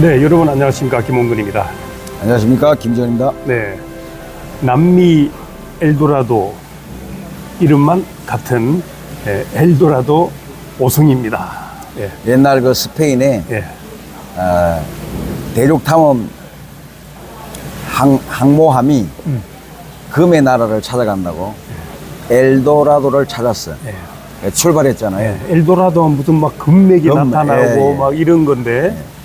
네, 여러분 안녕하십니까 김홍근입니다. 안녕하십니까 김정입니다. 네, 남미 엘도라도 이름만 같은 예, 엘도라도 오성입니다. 예, 옛날 그 스페인에 예, 아, 대륙 탐험 항, 항모함이 음. 금의 나라를 찾아간다고 엘도라도를 찾았어요. 예. 출발했잖아요. 예, 엘도라도 무슨 막 금맥이 금, 나타나고 예, 예. 막 이런 건데, 예,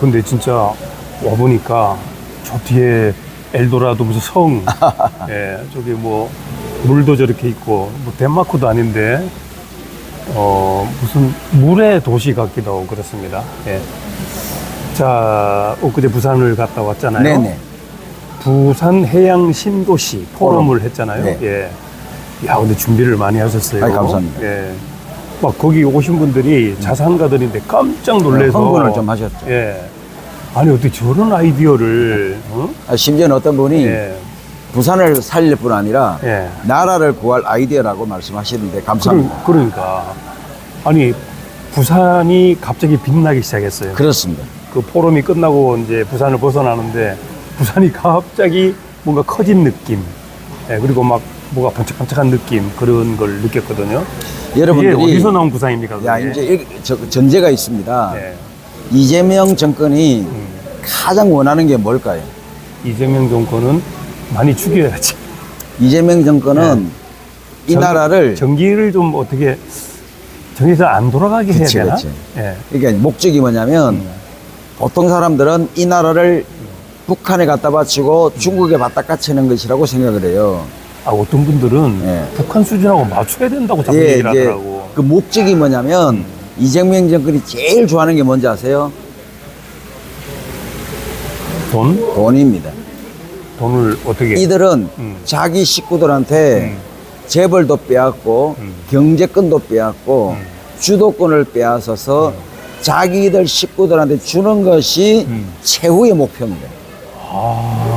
근데 진짜 와 보니까 저 뒤에 엘도라도 무슨 성, 예, 저기 뭐 물도 저렇게 있고 뭐 덴마크도 아닌데 어 무슨 물의 도시 같기도 하고 그렇습니다. 예. 자, 엊그제 부산을 갔다 왔잖아요. 네네. 부산 해양 신도시 포럼을 했잖아요. 네. 예. 야, 근데 준비를 많이 하셨어요. 아이, 감사합니다. 예. 막 거기 오신 분들이 자산가들인데 깜짝 놀래서 흥분을 좀 하셨죠. 예. 아니 어떻게 저런 아이디어를 어? 아, 심지어는 어떤 분이 예. 부산을 살릴 뿐 아니라 예. 나라를 구할 아이디어라고 말씀하시는데 감사합니다. 그러, 그러니까 아니 부산이 갑자기 빛나기 시작했어요. 그렇습니다. 그 포럼이 끝나고 이제 부산을 벗어나는데 부산이 갑자기 뭔가 커진 느낌, 예, 그리고 막 뭐가 번쩍번쩍한 느낌 그런 걸 느꼈거든요. 여러분들이 이게 어디서 나온 부산입니까? 야 그게? 이제 저- 전제가 있습니다. 예. 이재명 정권이 음. 가장 원하는 게 뭘까요? 이재명 정권은 많이 죽여야지. 이재명 정권은 이 정- 나라를 전기를 좀 어떻게 정에서 안 돌아가게 해야 그치, 되나? 그치. 예. 그러니까 목적이 뭐냐면 음. 보통 사람들은 이 나라를 북한에 갖다 바치고 중국에 갖다 갇히는 것이라고 생각을 해요. 아 어떤 분들은 예. 북한 수준하고 맞춰야 된다고 자꾸 예, 얘기를 이제 하더라고. 그 목적이 뭐냐면 이재명 정권이 제일 좋아하는 게 뭔지 아세요? 돈? 돈입니다. 돈을 어떻게? 이들은 음. 자기 식구들한테 음. 재벌도 빼앗고 음. 경제권도 빼앗고 음. 주도권을 빼앗아서 자기들 식구들한테 주는 것이 음. 최후의 목표입니다. 아,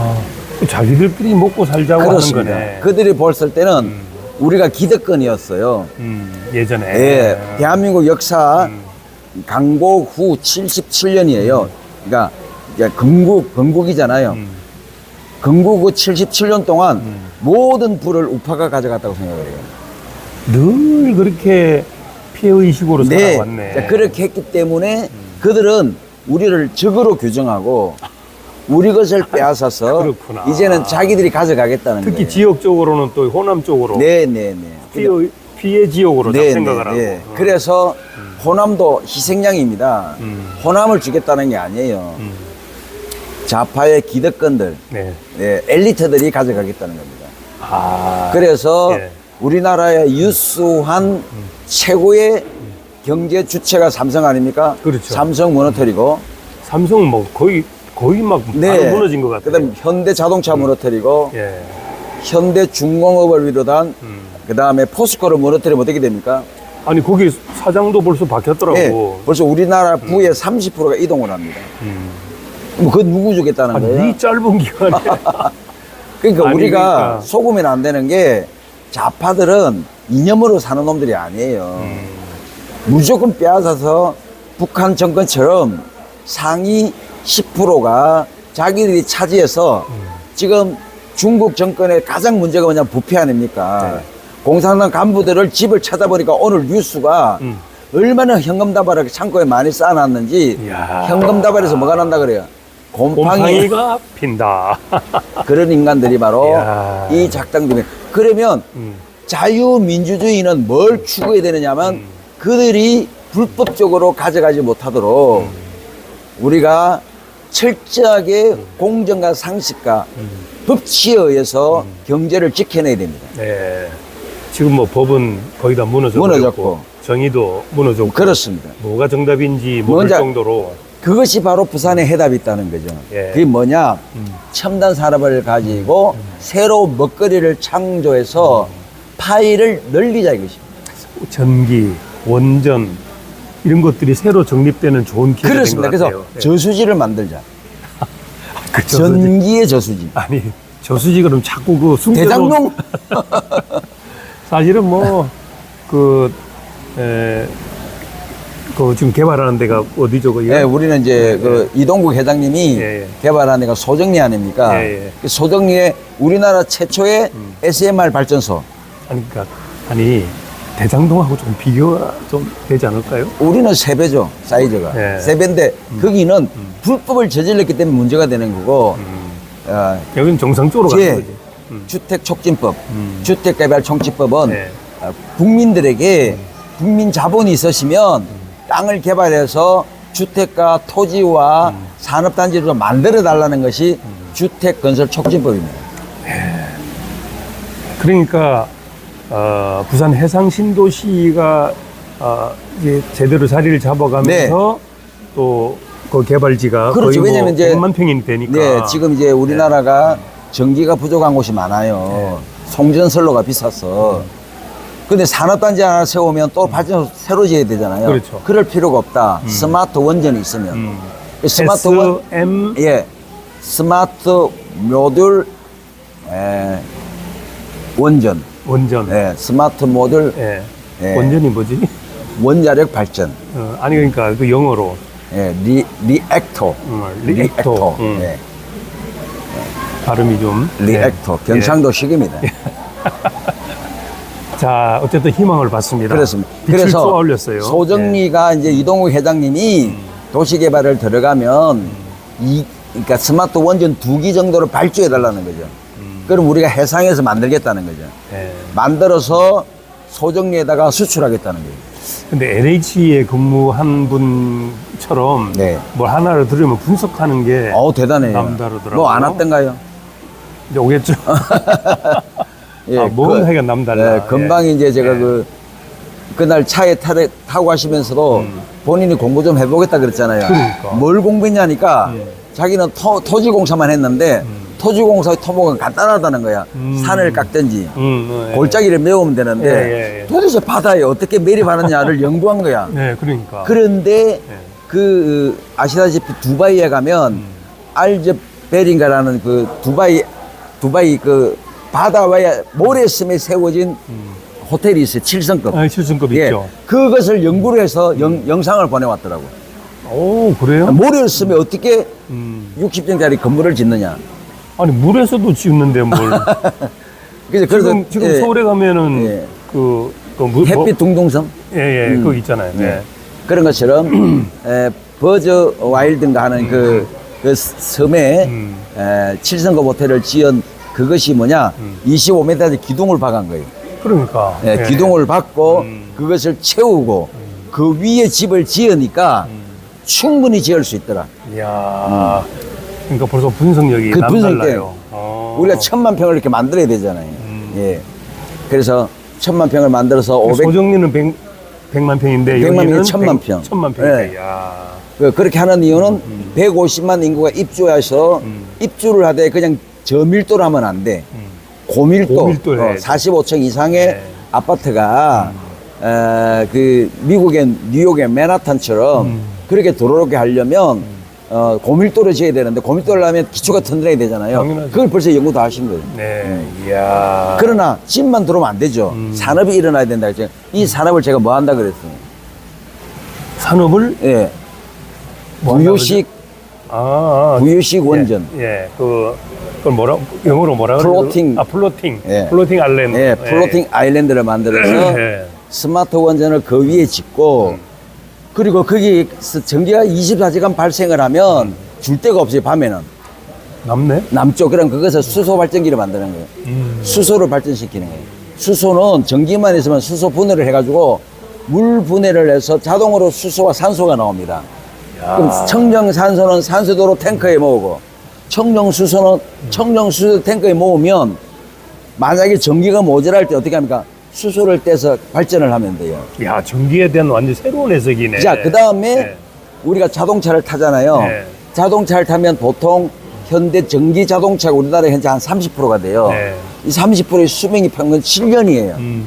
자기들끼리 먹고 살자고 그렇습니다. 하는 거네. 그들이 봤을 때는 음. 우리가 기득권이었어요. 음, 예전에. 예, 대한민국 역사 음. 강복 후 77년이에요. 그러니까 이제 건국 건국이잖아요. 음. 건국 후 77년 동안 음. 모든 부를 우파가 가져갔다고 생각을 해요. 늘 그렇게 피해의식으로 네, 살아왔네. 자, 그렇게 했기 때문에 그들은 우리를 적으로 규정하고 우리 것을 빼앗아서 그렇구나. 이제는 자기들이 가져가겠다는 특히 거예요. 지역적으로는 또 호남 쪽으로 네, 네, 네. 피해, 피해 지역으로 자 생각을 하고. 어. 그래서 호남도 희생양입니다. 음. 호남을 주겠다는 게 아니에요. 음, 좌파의 기득권들, 네. 네, 엘리트들이 가져가겠다는 겁니다. 아, 그래서 예. 우리나라의 유수한 최고의 경제 주체가 삼성 아닙니까? 그렇죠. 삼성 무너뜨리고, 삼성은 뭐 거의 거의 막 바로 무너진 것 같아요. 그다음 현대 자동차 무너뜨리고, 예. 현대 중공업을 비롯한 음. 그다음에 포스코를 무너뜨리면 어떻게 됩니까? 아니 거기 사장도 벌써 바뀌었더라고. 네, 벌써 우리나라 부의 30%가 이동을 합니다. 음. 뭐 그건 누구 주겠다는 아니 거예요? 이 짧은 기간에 그러니까 아니, 우리가 그러니까. 속으면 안 되는 게 좌파들은 이념으로 사는 놈들이 아니에요. 음. 무조건 빼앗아서 북한 정권처럼 상위 10%가 자기들이 차지해서 음. 지금 중국 정권의 가장 문제가 뭐냐면 부패 아닙니까? 네. 공산당 간부들을 집을 찾아보니까 오늘 뉴스가 음. 얼마나 현금 다발을 창고에 많이 쌓아놨는지 이야. 현금 다발에서 뭐가 난다 그래요? 곰팡이 곰팡이가 핀다. 그런 인간들이 바로 이야. 이 작당들이 그러면 음. 자유민주주의는 뭘 추구해야 되느냐면 음. 그들이 불법적으로 가져가지 못하도록 음. 우리가 철저하게 공정과 상식과 음. 법치에 의해서 경제를 지켜내야 됩니다. 네. 지금 뭐 법은 거의 다 무너져 무너졌고. 버렸고 정의도 무너졌고 그렇습니다. 뭐가 정답인지 모를 정도로 그것이 바로 부산에 해답이 있다는 거죠. 예. 그게 뭐냐? 음. 첨단 산업을 가지고 새로운 먹거리를 창조해서 파이를 늘리자 이것입니다. 전기, 원전 이런 것들이 새로 정립되는 좋은 기회가 그렇습니다. 된것 그래서 같아요. 네. 저수지를 만들자. 그 저수지. 전기의 저수지. 아니 저수지 그럼 자꾸 그 숨겨놓은 대장동 사실은 뭐, 그, 에, 그 지금 개발하는 데가 어디죠? 그 예, 우리는 이제 그 이동국 회장님이 예, 예. 개발한 데가 소정리 아닙니까? 예, 예. 그 소정리에 우리나라 최초의 SMR 발전소. 아니 그러니까 아니 대장동하고 좀 비교가 좀 되지 않을까요? 우리는 세 배죠 사이즈가 예. 세 배인데 거기는 불법을 저질렀기 때문에 문제가 되는 거고 어, 여기는 정상적으로 가는 제 거지. 음. 주택 촉진법, 음. 주택 개발 총칙법은 네. 어, 국민들에게 국민 자본이 있으시면 땅을 개발해서 주택과 토지와 음. 산업단지를 좀 만들어 달라는 것이 주택 건설 촉진법입니다. 그러니까 어, 부산 해상 신도시가 어, 이제 제대로 자리를 잡아가면서 또 그 개발지가 네. 그렇죠. 거의 왜냐면 뭐 이제 100만 평이 되니까 네, 지금 이제 우리나라가 전기가 부족한 곳이 많아요. 송전선로가 비싸서. 근데 산업단지 하나 세우면 또 발전소 새로 지어야 되잖아요. 그렇죠. 럴 필요가 없다. 스마트 원전이 있으면. 음. 스마트 원, SM 예, 스마트 모듈 에, 원전, 원전 예, 스마트 모듈 예. 예. 원전이 뭐지? 원자력 발전, 어, 아니 그러니까 그 영어로 예, 리, 리액터, 음, 리액터. 음. 예, 발음이 좀 리액터, 예. 경상도식입니다. 자 어쨌든 희망을 받습니다. 그렇습니다. 그래서 올렸어요. 예. 소정리가 이제 이동욱 회장님이 도시개발을 들어가면 이 그러니까 스마트 원전 두 기 정도를 발주해 달라는 거죠. 음. 그럼 우리가 해상에서 만들겠다는 거죠. 예. 예. 만들어서 소정리에다가 수출하겠다는 거예요. 근데 LH에 근무한 분처럼 네. 뭘 하나를 들으면 분석하는 게 어우 대단해요. 남다르더라고요. 뭐 안 왔던가요? 이제 오겠죠. 예, 아, 뭔 하여간 남달라. 예, 금방 예. 이제 제가 예. 그 그날 차에 타, 타고 가시면서도 음. 본인이 공부 좀 해보겠다 그랬잖아요. 그러니까. 뭘 공부했냐니까 음. 자기는 토, 토지 공사만 했는데 토지공사의 토목은 간단하다는 거야. 음. 산을 깎든지 음, 예. 골짜기를 메우면 되는데 예, 예, 예. 도대체 바다에 어떻게 매립하느냐를 연구한 거야. 네, 그러니까. 그런데 예. 그 아시다시피 두바이에 가면 음. 알즈베린가라는 그 두바이 두바이 그 바다와의 모래섬에 세워진 호텔이 있어요. 7성급. 음. 아, 실sun급 예. 있죠. 그것을 연구를 해서 영, 영상을 보내왔더라고. 오, 그래요? 모래섬에 어떻게 음. 60층짜리 건물을 짓느냐. 아니, 물에서도 지었는데 뭘. 그래서 지금, 지금 예, 서울에 가면은 예. 그, 그 뭐, 뭐- 햇빛 둥둥섬 예, 예, 음. 그거 있잖아요. 예. 네. 그런 것처럼 에, 버저 와일드인가 하는 그, 그 섬에 음. 에, 7성급 호텔을 지은 그것이 뭐냐 음. 25m짜리 기둥을 박은 거예요. 그러니까. 예, 예. 기둥을 박고 음. 그것을 채우고 그 위에 집을 지으니까 충분히 지을 수 있더라. 이야. 그러니까 벌써 분석력이 그 분석 때 남달라요. 어. 우리가 천만 평을 이렇게 만들어야 되잖아요. 음. 예. 그래서 천만 평을 만들어서 500 소정리는 100, 100만 평인데 100만 여기는 평이 천만 100 평. 천만 평이다. 예. 이야. 그, 그렇게 하는 이유는 150만 인구가 입주해서 음. 입주를 하되 그냥 저밀도로 하면 안 돼. 음. 고밀도, 고밀도로 어, 해야지. 45층 이상의 네. 아파트가 어, 그 미국의 뉴욕의 맨하탄처럼 음. 그렇게 들어오게 하려면 어, 고밀도로 지어야 되는데 고밀도를 하면 기초가 튼튼해야 되잖아요. 당연하죠. 그걸 벌써 연구 다 하신 거예요. 네. 이야. 그러나 집만 들어오면 안 되죠. 음. 산업이 일어나야 된다 했죠. 이 산업을 제가 뭐 한다 그랬어요. 산업을 예. 뭐 한다 부유식, 아, 아. 부유식 원전. 예, 예. 그, 그걸 뭐라, 영어로 뭐라 그러죠? 플로팅. 아, 플로팅. 예. 플로팅 알렌. 예, 플로팅 아일랜드를 만들어서 예. 스마트 원전을 그 위에 짓고 그리고 거기서 전기가 24시간 발생을 하면 줄 데가 없어요 밤에는 남네? 남쪽 그럼 그것을 수소 발전기를 만드는 거예요 음. 수소를 발전시키는 거예요 수소는 전기만 있으면 수소 분해를 해가지고 물 분해를 해서 자동으로 수소와 산소가 나옵니다 야. 그럼 청정 산소는 산소도로 탱커에 모으고 청정 수소는 청정 수소 탱커에 모으면 만약에 전기가 모자랄 때 어떻게 합니까 수소를 떼서 발전을 하면 돼요 야, 전기에 대한 완전 새로운 해석이네. 자, 그 다음에 네. 우리가 자동차를 타잖아요. 네. 자동차를 타면 보통 현대 전기 자동차가 우리나라에 현재 한 30%가 돼요. 네. 이 30%의 수명이 평균 7년이에요. 음.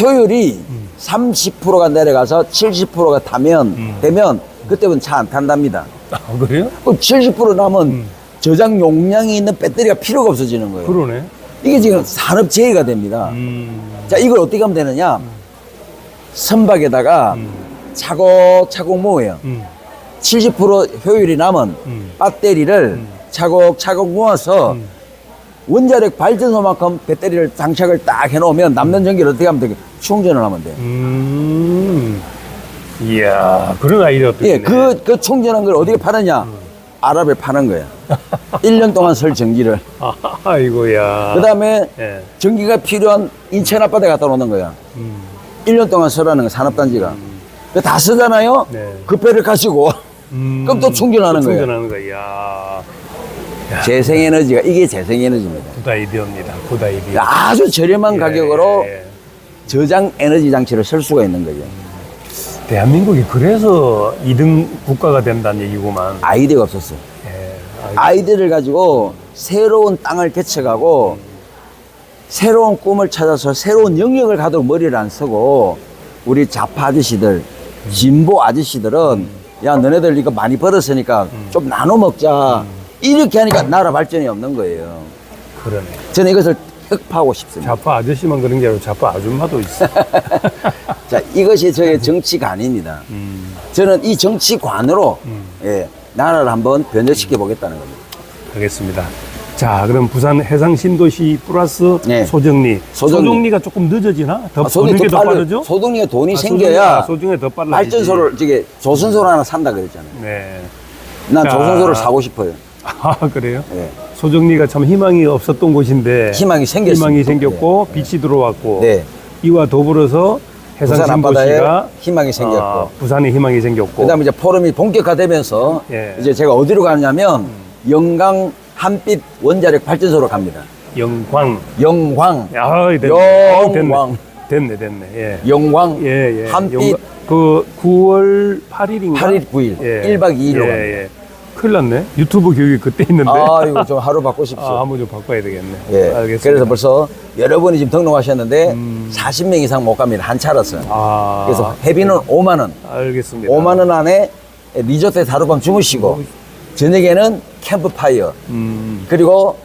효율이 30%가 내려가서 70%가 타면, 음. 되면 그때부터 차안 탄답니다. 아, 그래요? 그럼 70% 남은 저장 용량이 있는 배터리가 필요가 없어지는 거예요. 그러네. 이게 지금 산업재해가 됩니다. 음. 자, 이걸 어떻게 하면 되느냐? 선박에다가 음. 차곡차곡 모아요. 음. 70% 효율이 남은 음. 배터리를 차곡차곡 모아서 음. 원자력 발전소만큼 배터리를 장착을 딱 해놓으면 남는 전기를 어떻게 하면 돼? 충전을 하면 돼. 음. 이야, 그런 아이디어도 예. 그, 그 충전한 걸 어디에 파느냐? 아랍에 파는 거야. 1년 동안 쓸 전기를. 아이고야. 그 다음에 예. 전기가 필요한 인천 앞바다에 갖다 놓는 거야. 음. 1년 동안 쓰라는 거 산업단지가. 그다 쓰잖아요? 네. 그 배를 가지고 음. 그럼 또 충전하는 또 거예요. 충전하는 거야. 재생에너지가 이게 재생에너지입니다. 굿 아이디어입니다. 굿 아이디어. 아주 저렴한 예, 가격으로 예. 저장 에너지 장치를 쓸 수가 있는 거죠. 대한민국이 그래서 2등 국가가 된다는 얘기구만. 아이디어가 없었어요. 예. 아이- 아이디어를 가지고 새로운 땅을 개척하고 새로운 꿈을 찾아서 새로운 영역을 가도록 머리를 안 쓰고 우리 좌파 아저씨들, 진보 아저씨들은 야 너네들 이거 많이 벌었으니까 좀 나눠 먹자 이렇게 하니까 나라 발전이 없는 거예요. 그러네. 저는 이것을 흑파하고 싶습니다. 좌파 아저씨만 그런 게 아니고 좌파 아줌마도 있어. 자 이것이 저의 정치관입니다. 음. 저는 이 정치관으로 음. 예, 나라를 한번 변절시켜 보겠다는 겁니다. 알겠습니다. 자, 그럼 부산 해상 신도시 플러스 네. 소정리. 소정리. 소정리 가 조금 늦어지나? 더 아, 소득이 더더 빠르- 빠르죠? 소득리가 돈이 아, 생겨야 소정리, 아, 소정에 더 빨라. 발전소를 저게 조선소를 하나 산다 그랬잖아요. 네. 난 자. 조선소를 사고 싶어요. 아, 그래요? 예. 소정리가 참 희망이 없었던 곳인데 희망이 생겼습니다. 희망이 생겼고 빛이 들어왔고 네. 이와 더불어서 해상 부산 앞바다에 신도시가 희망이 생겼고. 아, 부산에 희망이 생겼고 그다음에 이제 포럼이 본격화되면서 예. 이제 제가 어디로 가냐면 영광 한빛 원자력 발전소로 갑니다. 영광. 영광, 아, 됐네. 어, 됐네. 영광. 됐네, 됐네. 예. 영광, 예, 예. 한빛 영광- 그 9월 8일인가? 8일, 9일, 일 1박 2일로 예, 갑니다. 예. 큰일 났네. 유튜브 교육이 그때 있는데. 아, 이거 좀 하루 바꾸십시오. 아, 한번 좀 바꿔야 되겠네. 예. 알겠습니다. 그래서 벌써 여러분이 지금 등록하셨는데 음. 40명 이상 못 갑니다. 한 차로서. 아, 그래서 회비는 5만 원. 알겠습니다. 5만 원 안에 리조트에 하룻밤 주무시고 저녁에는 캠프파이어 음, 그리고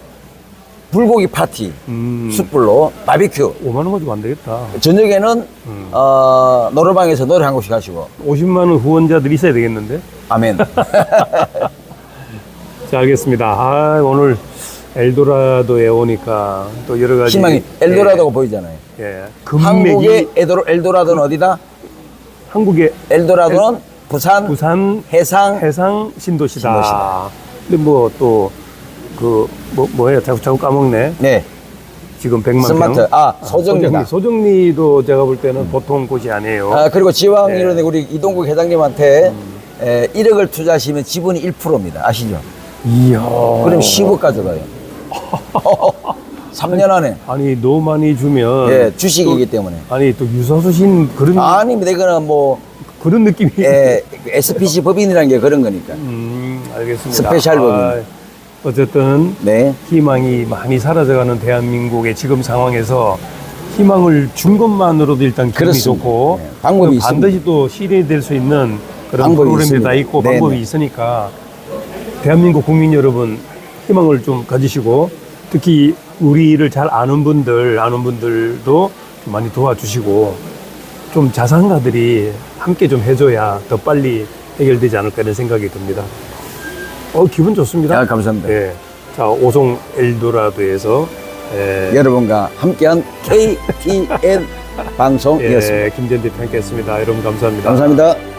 불고기 파티 음. 숯불로 바비큐 5만 원 가지고 안 되겠다. 저녁에는 음. 어, 노래방에서 노래 한 곡씩 하시고 50만 원 후원자들 있어야 되겠는데. 아멘 자, 알겠습니다. 아, 오늘 엘도라도에 오니까 또 여러 가지 희망이 엘도라도가 보이잖아요 예. 예. 금맥이 한국의 에도로, 엘도라도는 어디다? 한국의 엘도라도는 부산, 부산 해상 해상 신도시다. 신도시다. 근데 뭐 또 그 뭐 뭐예요? 자꾸 자꾸 까먹네. 네 지금 100만 스마트. 평. 아, 소정리다. 소정리. 도 제가 볼 때는 보통 곳이 아니에요. 아, 그리고 지방 네. 이런데 우리 이동국 회장님한테 음. 에, 1억을 투자하시면 지분이 1%입니다 아시죠? 이야. 그럼 10억 가져가요 3년 안에 아니 너무 많이 주면 예, 주식이기 때문에. 아니 또 유사수신 그런 아닙니다. 이거는 뭐, 그런 느낌이. 예, SPC 법인이라는 게 그런 거니까. 음, 알겠습니다. 스페셜 법인. 아, 어쨌든 네. 희망이 많이 사라져가는 대한민국의 지금 상황에서 희망을 준 것만으로도 일단 기분이 그렇습니다. 좋고 네, 방법이 그 반드시 또 실현될 수 있는 그런 방법이 프로그램이 있습니다. 다 있고 네, 방법이 네. 있으니까 대한민국 국민 여러분 희망을 좀 가지시고 특히 우리를 잘 아는 분들 아는 분들도 좀 많이 도와주시고 좀 자산가들이 함께 좀 해줘야 더 빨리 해결되지 않을까 이런 생각이 듭니다. 어 기분 좋습니다. 아, 감사합니다. 예. 자 오송 엘도라도에서 예, 여러분과 함께한 KTN 방송이었습니다. 예, 김전 대표 함께했습니다. 여러분 감사합니다. 감사합니다.